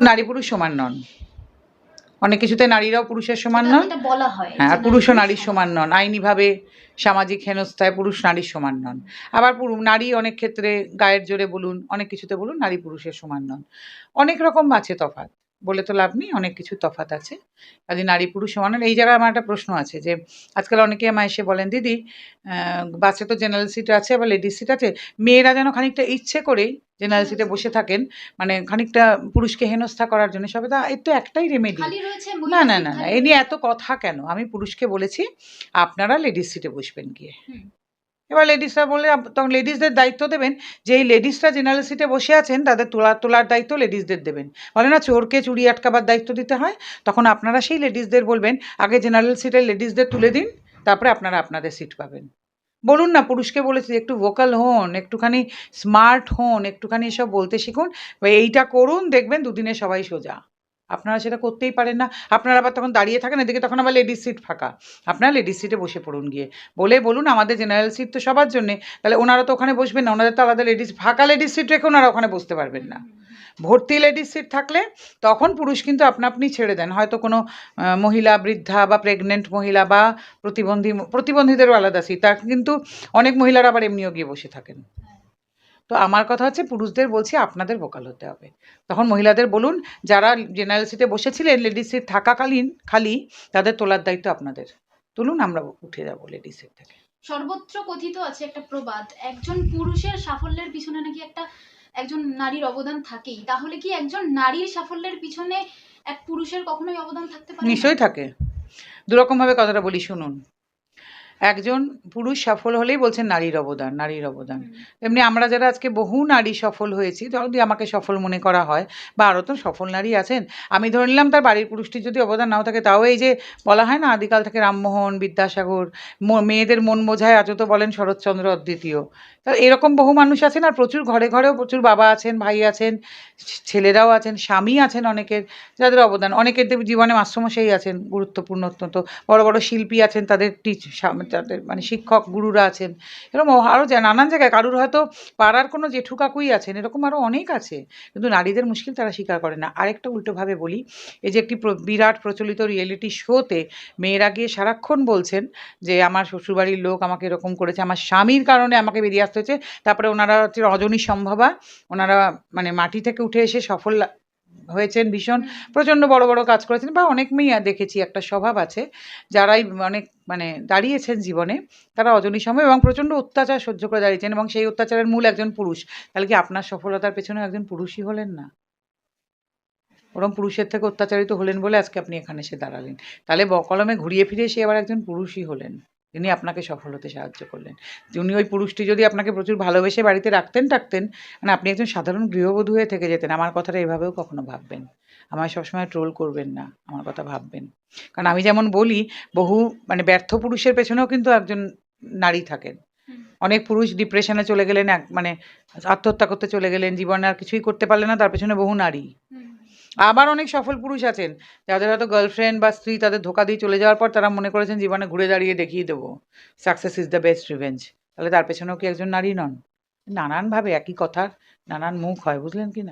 নারী পুরুষ সমান নন। অনেক কিছুতে নারীরাও পুরুষের সমান নন। বলা হয় হ্যাঁ আর পুরুষও নারীর সমান। নন। আইনিভাবে সামাজিক হেনস্থায় পুরুষ নারীর সমান নন। আবার পুরুষ নারী অনেক ক্ষেত্রে গায়ের জোরে বলুন অনেক কিছুতে বলুন নারী পুরুষের সমান নন। অনেক রকম আছে তফাৎ। বলে তো লাভ নেই অনেক কিছু তফাৎ আছে কাজে নারী পুরুষ সমান। এই জায়গায় আমার একটা প্রশ্ন আছে যে আজকাল অনেকে আমায় এসে বলেন দিদি বাসে তো জেনারেল সিট আছে বা লেডিস সিট আছে মেয়েরা যেন খানিকটা ইচ্ছে করেই জেনারেল সিটে বসে থাকেন মানে খানিকটা পুরুষকে হেনস্থা করার জন্য সবে তা এর তো একটাই রেমেডি না না না না এ নিয়ে এত কথা কেন আমি পুরুষকে বলেছি আপনারা লেডিস সিটে বসবেন গিয়ে। এবার লেডিসরা বলে তখন লেডিসদের দায়িত্ব দেবেন যে এই লেডিসরা জেনারেল সিটে বসে আছেন, তাদের তোলা, তোলার দায়িত্ব লেডিসদের দেবেন। বলে না, চোরকে চুরি আটকাবার দায়িত্ব দিতে হয়, তখন আপনারা সেই লেডিসদের বলবেন, আগে জেনারেল সিটে লেডিসদের তুলে দিন, তারপরে আপনারা আপনাদের সিট পাবেন। বলুন না, পুরুষকে বলেছি, একটু ভোকাল হন, একটুখানি স্মার্ট হন, একটুখানি এসব বলতে শিখুন, এইটা করুন, দেখবেন দুদিনে সবাই সোজা। আপনারা সেটা করতেই পারেন না। আপনারা আবার তখন দাঁড়িয়ে থাকেন, এদিকে তখন আবার লেডিস সিট ফাঁকা। আপনারা লেডিস সিটে বসে পড়ুন গিয়ে। বলে বলুন, আমাদের জেনারেল সিট তো সবার জন্যে। তাহলে ওনারা তো ওখানে বসবেন না, ওনাদের তো আলাদা লেডিস ফাঁকা লেডিস সিট রেখে ওনারা ওখানে বসতে পারবেন না। ভর্তি লেডিস সিট থাকলে তখন পুরুষ কিন্তু আপনা আপনি ছেড়ে দেন। হয়তো কোনো মহিলা, বৃদ্ধা বা প্রেগনেন্ট মহিলা বা প্রতিবন্ধী, প্রতিবন্ধীদেরও আলাদা সিট তার কিন্তু অনেক মহিলারা আবার এমনিও গিয়ে বসে থাকেন। তো আমার কথা হচ্ছে পুরুষদের বলছি আপনাদের ভোকাল হতে হবে। তখন মহিলাদের বলুন যারা জেনারেল সিটে বসেছিলেন লেডিস সিট থাকাকালীন খালি তাদের তোলার দায়িত্ব আপনাদের। তুলুন আমরা উঠে যাব লেডিস সিট থেকে। সর্বত্র কথিত আছে একটা প্রবাদ একজন পুরুষের সাফল্যের পিছনে নাকি একটা একজন নারীর অবদান থাকেই। তাহলে কি একজন নারীর সাফল্যের পিছনে এক পুরুষের কখনোই অবদান থাকতে পারে নিশ্চয়ই থাকে। দুরকমভাবে কথাটা বলি শুনুন। একজন পুরুষ সফল হলেই বলছেন নারীর অবদান নারীর অবদান। তেমনি আমরা যারা আজকে বহু নারী সফল হয়েছি যদি আমাকে সফল মনে করা হয় বা আরও তো সফল নারী আছেন আমি ধরে নিলাম তার বাড়ির পুরুষটির যদি অবদান নাও থাকে তাও এই যে বলা হয় না আদিকাল থেকে রামমোহন বিদ্যাসাগর মেয়েদের মন বোঝায় আজও তো বলেন শরৎচন্দ্র অদ্বিতীয়। তা এরকম বহু মানুষ আছেন আর প্রচুর ঘরে ঘরেও প্রচুর বাবা আছেন ভাই আছেন ছেলেরাও আছেন স্বামী আছেন অনেকের যাদের অবদান। অনেকের জীবনে মাস্টারমশাই আছেন গুরুত্বপূর্ণ অত্যন্ত। বড় বড় শিল্পী আছেন তাদের টিচ তাদের মানে শিক্ষক গুরুরা আছেন, এরকম আরও নানান জায়গায় কারুর হয়তো পাড়ার কোনো জেঠু কাকুই আছেন, এরকম আরও অনেক আছে, কিন্তু নারীদের মুশকিল তারা স্বীকার করে না। আরেকটা উল্টোভাবে বলি, এই যে একটি বিরাট প্রচলিত রিয়েলিটি শোতে মেয়েরা গিয়ে সারাক্ষণ বলছেন যে, আমার শ্বশুরবাড়ির লোক আমাকে এরকম করেছে, আমার স্বামীর কারণে আমাকে বেরিয়ে আসতে হয়েছে, তারপরে ওনারা হচ্ছে রজনী সম্ভবা ওনারা মানে মাটি থেকে উঠে এসে সফল হয়েছেন ভীষণ, প্রচণ্ড বড় বড় কাজ করেছেন বা অনেক মেয়ে দেখেছি, একটা স্বভাব আছে, যারাই অনেক মানে দাঁড়িয়েছেন জীবনে, তারা অজনী সময় এবং প্রচণ্ড অত্যাচার সহ্য করে দাঁড়িয়েছেন এবং সেই অত্যাচারের মূল একজন পুরুষ। তাহলে কি আপনার সফলতার পেছনে একজন পুরুষই হলেন না? ওরম পুরুষের থেকে অত্যাচারিত হলেন বলে আজকে আপনি এখানে এসে দাঁড়ালেন। তাহলে বকলমে ঘুরিয়ে ফিরে সে এবার একজন পুরুষই হলেন। যিনি আপনাকে সফল হতে সাহায্য করলেন। উনি ওই পুরুষটি যদি আপনাকে প্রচুর ভালোবেসে বাড়িতে রাখতেন টাকতেন মানে আপনি একজন সাধারণ গৃহবধূ হয়ে থেকে যেতেন আমার কথাটা এভাবেও কখনো ভাববেন। আমায় সবসময় ট্রোল করবেন না আমার কথা ভাববেন। কারণ আমি যেমন বলি বহু মানে ব্যর্থ পুরুষের পেছনেও কিন্তু একজন নারী থাকেন। অনেক পুরুষ ডিপ্রেশনে চলে গেলেন এক মানে আত্মহত্যা করতে চলে গেলেন জীবনে আর কিছুই করতে পারলেন না তার পেছনে বহু নারী। আবার অনেক সফল পুরুষ আছেন, যাদের হয়তো গার্লফ্রেন্ড বা স্ত্রী তাদের ধোকা দিয়ে চলে যাওয়ার পর তারা মনে করেছেন জীবনে ঘুরে দাঁড়িয়ে দেখিয়ে দেবো। Success is the best revenge তাহলে তার পেছনেও কি একজন নারী নন? নানানভাবে একই কথার, নানান মুখ হয়, বুঝলেন কি না?